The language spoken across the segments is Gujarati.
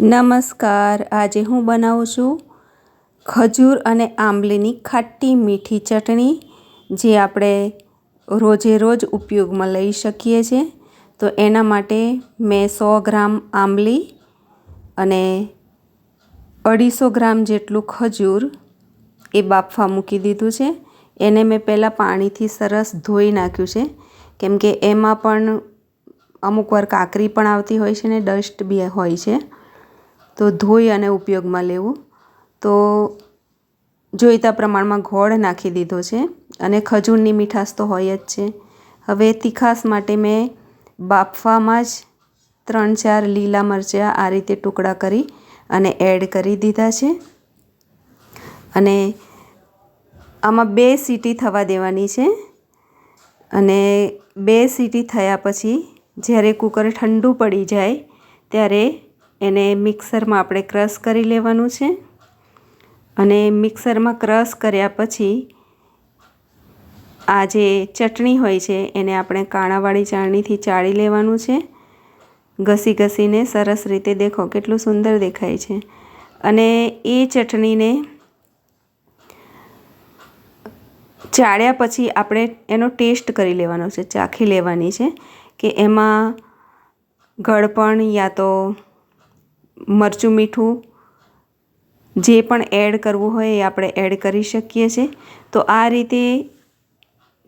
નમસ્કાર. આજે હું બનાવું છું ખજૂર અને આંબલીની ખાટી મીઠી ચટણી, જે આપણે રોજે રોજ ઉપયોગમાં લઈ શકીએ છીએ. તો એના માટે મેં સો ગ્રામ આંબલી અને અઢીસો ગ્રામ જેટલું ખજૂર એ બાફવા મૂકી દીધું છે. એને મેં પહેલાં પાણીથી સરસ ધોઈ નાખ્યું છે. કેમ કે એમાં પણ અમુક વાર કાકરી પણ આવતી હોય છે ને, ડસ્ટ બી હોય છે. તો ધોઈ અને ઉપયોગમાં લેવું. તો જોઈતા પ્રમાણમાં ગોળ નાખી દીધો છે અને ખજૂરની મીઠાશ તો હોય જ છે. હવે તીખાસ માટે મેં બાફવામાં જ ત્રણ ચાર લીલા મરચાં આ રીતે ટુકડા કરી અને એડ કરી દીધા છે. અને આમાં બે સીટી થવા દેવાની છે. અને બે સીટી થયા પછી જ્યારે કુકર ઠંડુ પડી જાય ત્યારે એને મિક્સરમાં આપણે ક્રશ કરી લેવાનું છે. અને મિક્સરમાં ક્રશ કર્યા પછી આ જે ચટણી હોય છે એને આપણે કાણાવાળી ચાળણીથી ચાળી લેવાનું છે. ઘસી ઘસીને સરસ રીતે દેખો કેટલું સુંદર દેખાય છે. અને એ ચટણીને ચાળ્યા પછી આપણે એનો ટેસ્ટ કરી લેવાનો છે, ચાખી લેવાની છે કે એમાં ગળપણ યા તો મરચું મીઠું જે પણ એડ કરવું હોય એ આપણે એડ કરી શકીએ છીએ. તો આ રીતે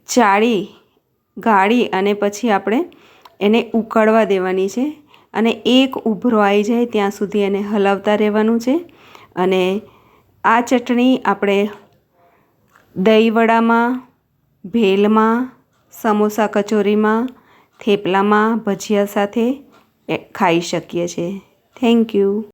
ચાળી, ગાળી અને પછી આપણે એને ઉકળવા દેવાની છે અને એક ઉભરો આવી જાય ત્યાં સુધી એને હલાવતા રહેવાનું છે. અને આ ચટણી આપણે દહીંવડામાં, ભેલમાં, સમોસા કચોરીમાં, થેપલામાં, ભજીયા સાથે ખાઈ શકીએ છીએ. Thank you